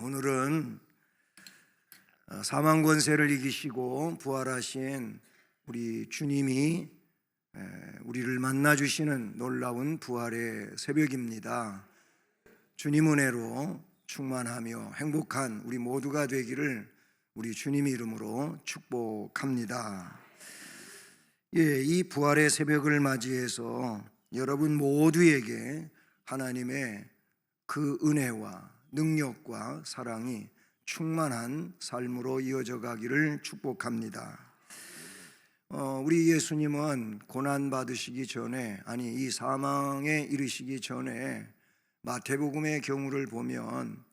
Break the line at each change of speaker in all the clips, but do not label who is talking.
오늘은 어, 사망 권세를 이기시고 부활하신 우리 주님이 에, 우리를 만나 주시는 놀라운 부활의 새벽입니다. 주님 은혜로 충만하며 행복한 우리 모두가 되기를 우리 주님 이름으로 축복합니다. 예, 이 부활의 새벽을 맞이해서 여러분 모두에게 하나님의 그 은혜와 능력과 사랑이 충만한 삶으로 이어져 가기를 축복합니다. 어, 우리 예수님은 고난 받으시기 전에 아니 이 사망에 이르시기 전에 마태복음의 경우를 보면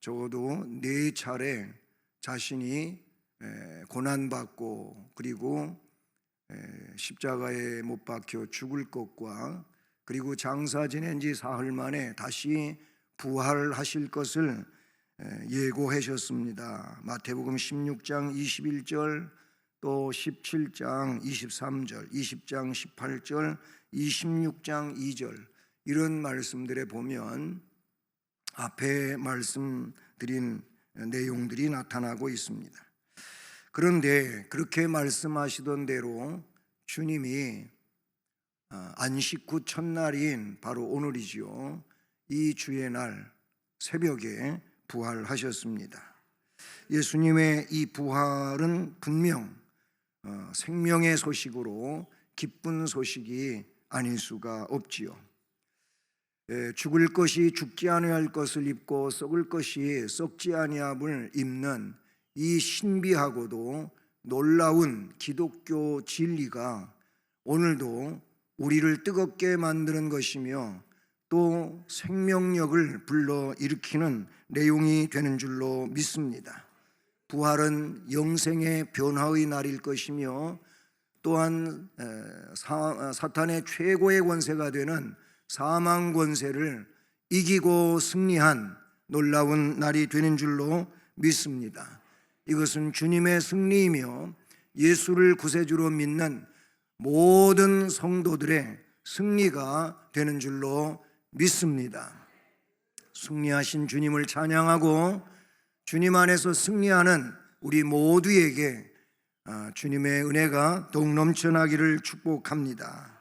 적어도 네 차례 자신이 에, 고난 받고 그리고 에, 십자가에 못 박혀 죽을 것과 그리고 장사 지낸 지 사흘 만에 다시 부활하실 것을 에, 예고하셨습니다. 마태복음 16장 21절 또 17장 23절, 20장 18절, 26장 2절 이런 말씀들에 보면 앞에 말씀드린 내용들이 나타나고 있습니다. 그런데 그렇게 말씀하시던 대로 주님이 어, 안식 후 첫날인 바로 오늘이지요. 이 주의 날 새벽에 부활하셨습니다. 예수님의 이 부활은 분명 어, 생명의 소식으로 기쁜 소식이 아닐 수가 없지요. 예, 죽을 것이 죽지 아니할 것을 입고 썩을 것이 썩지 아니함을 입는 이 신비하고도 놀라운 기독교 진리가 오늘도 우리를 뜨겁게 만드는 것이며 또 생명력을 불러 일으키는 내용이 되는 줄로 믿습니다. 부활은 영생의 변화의 날일 것이며 또한 사, 사탄의 최고의 권세가 되는 사망 권세를 이기고 승리한 놀라운 날이 되는 줄로 믿습니다. 이것은 주님의 승리이며 예수를 구세주로 믿는 모든 성도들의 승리가 되는 줄로 믿습니다. 승리하신 주님을 찬양하고 주님 안에서 승리하는 우리 모두에게 아, 주님의 은혜가 더욱 넘쳐나기를 축복합니다.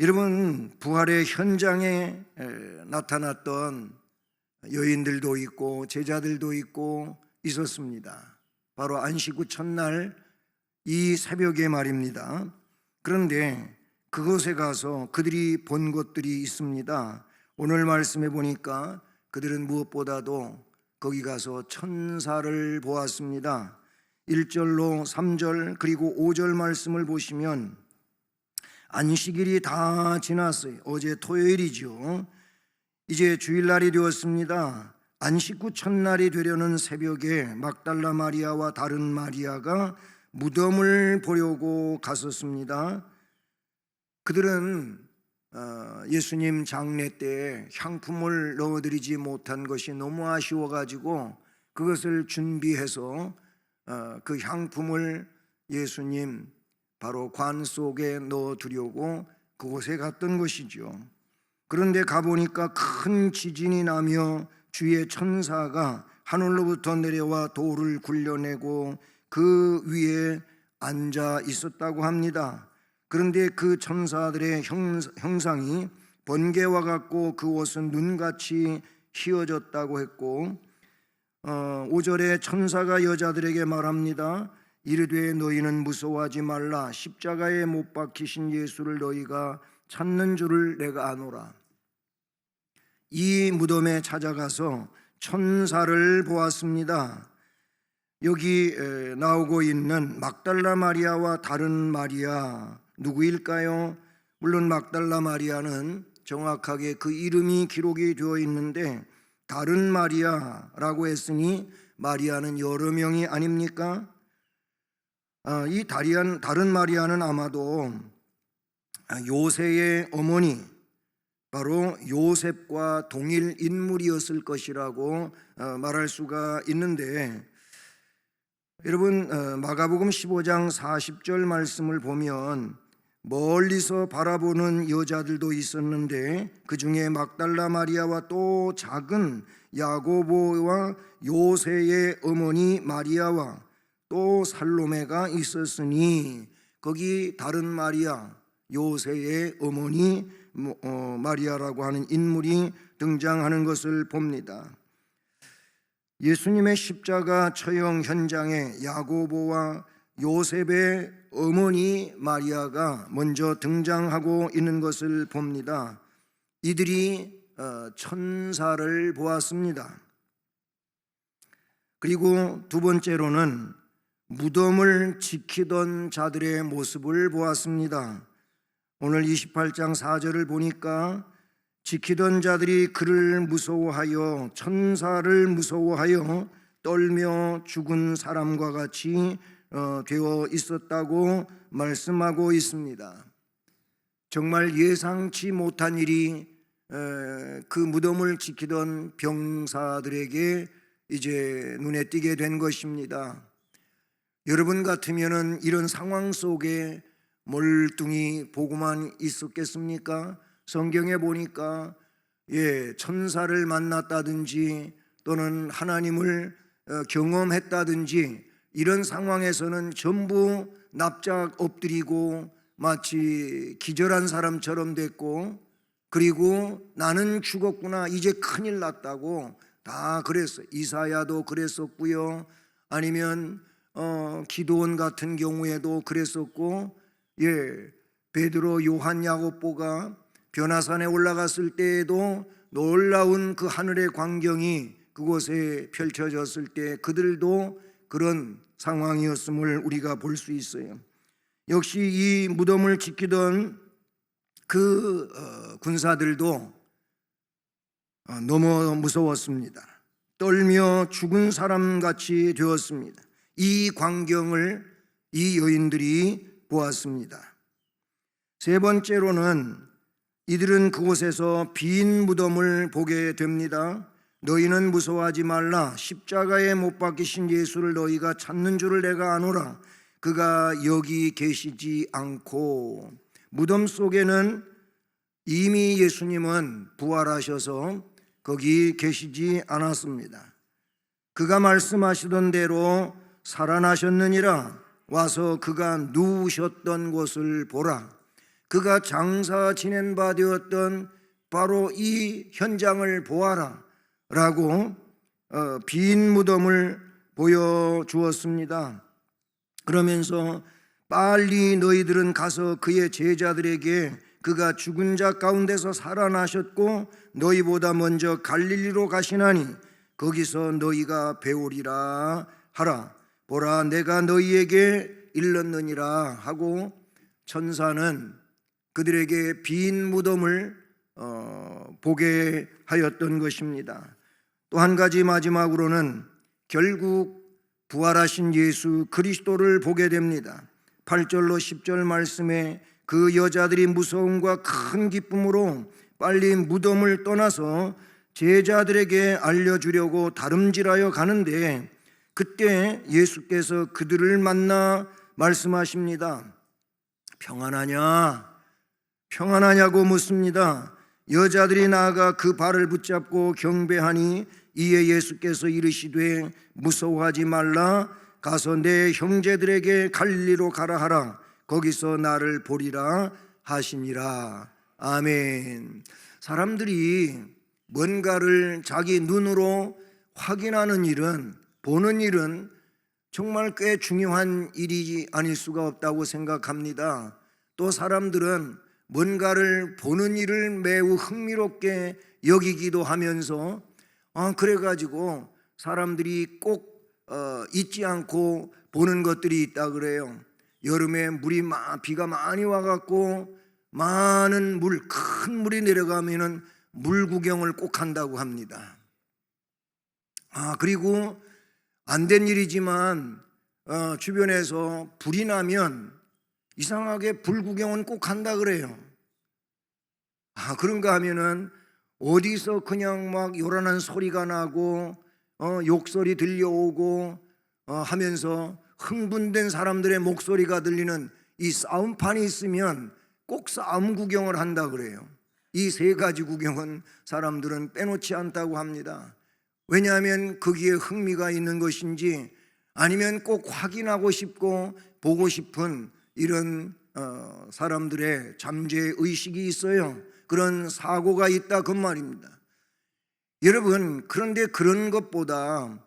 여러분 부활의 현장에 나타났던 여인들도 있고 제자들도 있고 있었습니다. 바로 안식 후 첫날 이 새벽에 말입니다. 그런데 그곳에 가서 그들이 본 것들이 있습니다. 오늘 말씀해 보니까 그들은 무엇보다도 거기 가서 천사를 보았습니다. 1절로 3절 그리고 5절 말씀을 보시면 안식일이 다 지났어요. 어제 토요일이죠. 이제 주일날이 되었습니다. 안식 후 첫날이 되려는 새벽에 막달라 마리아와 다른 마리아가 무덤을 보려고 갔었습니다. 그들은 어, 예수님 장례 때 향품을 넣어드리지 못한 것이 너무 아쉬워가지고 그것을 준비해서 어, 그 향품을 예수님 바로 관 속에 넣어두려고 그곳에 갔던 것이죠. 그런데 가보니까 큰 지진이 나며 주의 천사가 하늘로부터 내려와 돌을 굴려내고 그 위에 앉아 있었다고 합니다. 그런데 그 천사들의 형 상이 번개와 같고 그 옷은 눈같이 휘어졌다고 했고 어, 5절에 천사가 여자들에게 말합니다. 이르되 너희는 무서워하지 말라. 십자가에 못 박히신 예수를 너희가 찾는 줄을 내가 아노라. 이 무덤에 찾아가서 천사를 보았습니다. 여기 나오고 있는 막달라 마리아와 다른 마리아 누구일까요? 물론 막달라 마리아는 정확하게 그 이름이 기록이 되어 있는데 다른 마리아라고 했으니 마리아는 여러 명이 아닙니까? 아, 이 다리안 다른 마리아는 아마도 요새의 어머니 바로 요셉과 동일 인물이었을 것이라고 어, 말할 수가 있는데 여러분 어, 마가복음 15장 40절 말씀을 보면 멀리서 바라보는 여자들도 있었는데 그 중에 막달라 마리아와 또 작은 야고보와 요세의 어머니 마리아와 또 살로메가 있었으니 거기 다른 마리아 요세의 어머니 뭐, 어, 마리아라고 하는 인물이 등장하는 것을 봅니다. 예수님의 십자가 처형 현장에 야고보와 요셉의 어머니 마리아가 먼저 등장하고 있는 것을 봅니다. 이들이 어, 천사를 보았습니다. 그리고 두 번째로는 무덤을 지키던 자들의 모습을 보았습니다. 오늘 28장 4절을 보니까 지키던 자들이 그를 무서워하여 천사를 무서워하여 떨며 죽은 사람과 같이 어, 되어 있었다고 말씀하고 있습니다. 정말 예상치 못한 일이 에, 그 무덤을 지키던 병사들에게 이제 눈에 띄게 된 것입니다. 여러분 같으면은 이런 상황 속에 멀뚱히 보고만 있었겠습니까? 성경에 보니까 예, 천사를 만났다든지 또는 하나님을 어, 경험했다든지 이런 상황에서는 전부 납작 엎드리고 마치 기절한 사람처럼 됐고 그리고 나는 죽었구나 이제 큰일 났다고 다 그랬어요. 이사야도 그랬었고요. 아니면 어, 기도원 같은 경우에도 그랬었고 예 베드로 요한 야고보가 변화산에 올라갔을 때에도 놀라운 그 하늘의 광경이 그곳에 펼쳐졌을 때 그들도 그런 상황이었음을 우리가 볼 수 있어요. 역시 이 무덤을 지키던 그 어, 군사들도 어, 너무 무서웠습니다. 떨며 죽은 사람 같이 되었습니다. 이 광경을 이 여인들이 보았습니다. 세 번째로는 이들은 그곳에서 빈 무덤을 보게 됩니다. 너희는 무서워하지 말라. 십자가에 못 박히신 예수를 너희가 찾는 줄을 내가 아노라. 그가 여기 계시지 않고 무덤 속에는 이미 예수님은 부활하셔서 거기 계시지 않았습니다. 그가 말씀하시던 대로 살아나셨느니라 와서 그가 누우셨던 곳을 보라. 그가 장사 지낸 바 되었던 바로 이 현장을 보아라. 라고 어, 빈 무덤을 보여주었습니다. 그러면서 빨리 너희들은 가서 그의 제자들에게 그가 죽은 자 가운데서 살아나셨고 너희보다 먼저 갈릴리로 가시나니 거기서 너희가 배우리라 하라. 보라 내가 너희에게 일렀느니라 하고 천사는 그들에게 빈 무덤을 어, 보게 하였던 것입니다. 또 한 가지 마지막으로는 결국 부활하신 예수 그리스도를 보게 됩니다. 8절로 10절 말씀에 그 여자들이 무서움과 큰 기쁨으로 빨리 무덤을 떠나서 제자들에게 알려주려고 다름질하여 가는데 그때 예수께서 그들을 만나 말씀하십니다. 평안하냐? 평안하냐고 묻습니다. 여자들이 나아가 그 발을 붙잡고 경배하니 이에 예수께서 이르시되 무서워하지 말라. 가서 내 형제들에게 갈리로 가라 하라. 거기서 나를 보리라 하시니라. 아멘. 사람들이 뭔가를 자기 눈으로 확인하는 일은 보는 일은 정말 꽤 중요한 일이 아닐 수가 없다고 생각합니다. 또 사람들은 뭔가를 보는 일을 매우 흥미롭게 여기기도 하면서 아 그래가지고 사람들이 꼭 어, 잊지 않고 보는 것들이 있다 그래요. 여름에 물이 마, 비가 많이 와갖고 많은 물, 큰 물이 내려가면은 물 구경을 꼭 한다고 합니다. 아 그리고 안 된 일이지만 어, 주변에서 불이 나면 이상하게 불 구경은 꼭 한다 그래요. 아, 그런가 하면은 어디서 그냥 막 요란한 소리가 나고 어, 욕소리 들려오고 어, 하면서 흥분된 사람들의 목소리가 들리는 이 싸움판이 있으면 꼭 싸움 구경을 한다 그래요. 이 세 가지 구경은 사람들은 빼놓지 않다고 합니다. 왜냐하면 거기에 흥미가 있는 것인지 아니면 꼭 확인하고 싶고 보고 싶은 이런 어, 사람들의 잠재 의식이 있어요. 그런 사고가 있다 그 말입니다. 여러분 그런데 그런 것보다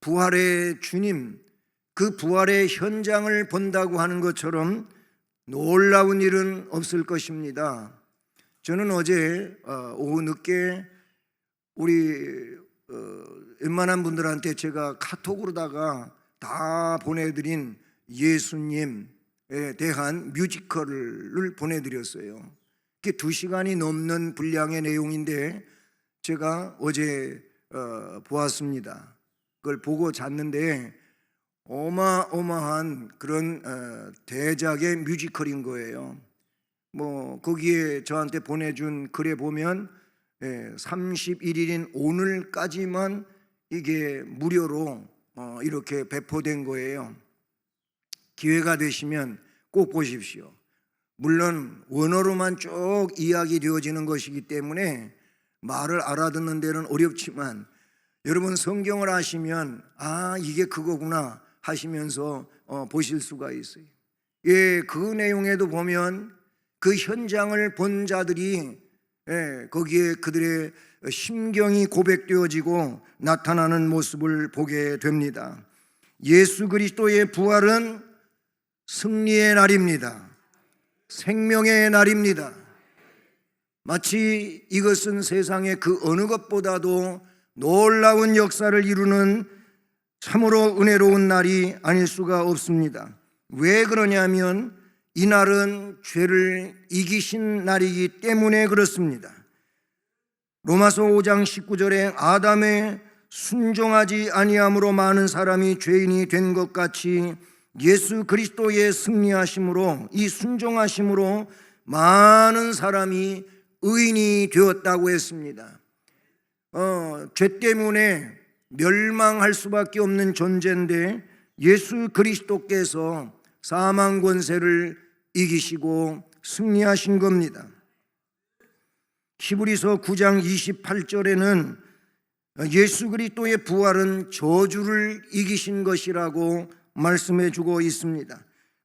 부활의 주님 그 부활의 현장을 본다고 하는 것처럼 놀라운 일은 없을 것입니다. 저는 어제 어, 오후 늦게 우리 어, 웬만한 분들한테 제가 카톡으로다가 다 보내드린 예수님에 대한 뮤지컬을 보내드렸어요. 그게 두 시간이 넘는 분량의 내용인데 제가 어제 어, 보았습니다. 그걸 보고 잤는데 어마어마한 그런 어, 대작의 뮤지컬인 거예요. 뭐 거기에 저한테 보내준 글에 보면 예, 31일인 오늘까지만 이게 무료로 어, 이렇게 배포된 거예요. 기회가 되시면 꼭 보십시오. 물론 원어로만 쭉 이야기 되어지는 것이기 때문에 말을 알아듣는 데는 어렵지만 여러분 성경을 아시면 아 이게 그거구나 하시면서 어, 보실 수가 있어요. 예, 그 내용에도 보면 그 현장을 본 자들이 예, 거기에 그들의 심경이 고백되어지고 나타나는 모습을 보게 됩니다. 예수 그리스도의 부활은 승리의 날입니다. 생명의 날입니다. 마치 이것은 세상의 그 어느 것보다도 놀라운 역사를 이루는 참으로 은혜로운 날이 아닐 수가 없습니다. 왜 그러냐면 이 날은 죄를 이기신 날이기 때문에 그렇습니다. 로마서 5장 19절에 아담의 순종하지 아니함으로 많은 사람이 죄인이 된 것 같이 예수 그리스도의 승리하심으로 이 순종하심으로 많은 사람이 의인이 되었다고 했습니다. 어, 죄 때문에 멸망할 수밖에 없는 존재인데 예수 그리스도께서 사망 권세를 이기시고 승리하신 겁니다. 히브리서 9장 28절에는 예수 그리스도의 부활은 저주를 이기신 것이라고 말씀해 주고 있습니다.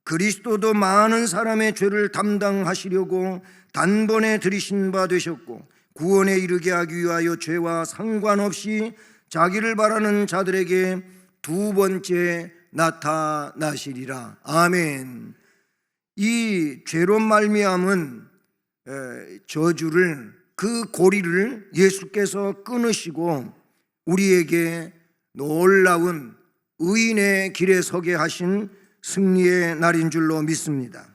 그리스도도 많은 사람의 죄를 담당하시려고 단번에 들이신 바 되셨고 구원에 이르게 하기 위하여 죄와 상관없이 자기를 바라는 자들에게 두 번째 나타나시리라. 아멘. 이 죄로 말미암은 저주를 그 고리를 예수께서 끊으시고 우리에게 놀라운 의인의 길에 서게 하신 승리의 날인 줄로 믿습니다.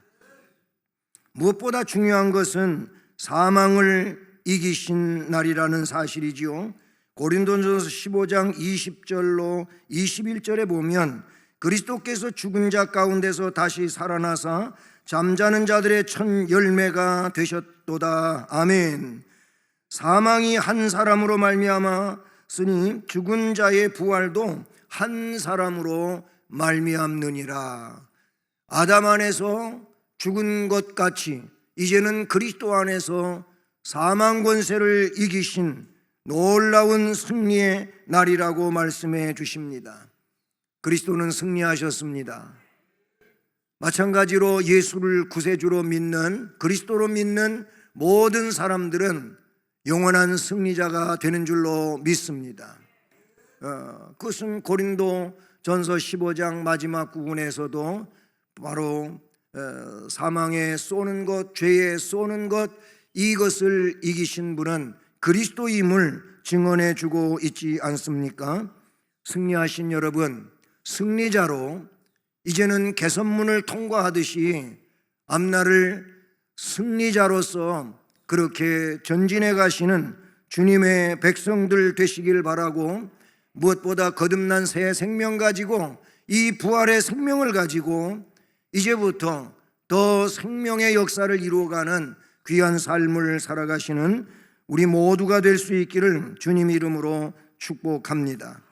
무엇보다 중요한 것은 사망을 이기신 날이라는 사실이지요. 고린도전서 15장 20절로 21절에 보면 그리스도께서 죽은 자 가운데서 다시 살아나사 잠자는 자들의 첫 열매가 되셨도다. 아멘. 사망이 한 사람으로 말미암았으니 죽은 자의 부활도 한 사람으로 말미암느니라. 아담 안에서 죽은 것 같이 이제는 그리스도 안에서 사망 권세를 이기신 놀라운 승리의 날이라고 말씀해 주십니다. 그리스도는 승리하셨습니다. 마찬가지로 예수를 구세주로 믿는 그리스도로 믿는 모든 사람들은 영원한 승리자가 되는 줄로 믿습니다. 어, 그것은 고린도 전서 15장 마지막 부분에서도 바로 어, 사망에 쏘는 것, 죄에 쏘는 것 이것을 이기신 분은 그리스도임을 증언해 주고 있지 않습니까? 승리하신 여러분, 승리자로 이제는 개선문을 통과하듯이 앞날을 승리자로서 그렇게 전진해 가시는 주님의 백성들 되시길 바라고 무엇보다 거듭난 새 생명 가지고 이 부활의 생명을 가지고 이제부터 더 생명의 역사를 이루어가는 귀한 삶을 살아가시는 우리 모두가 될 수 있기를 주님 이름으로 축복합니다.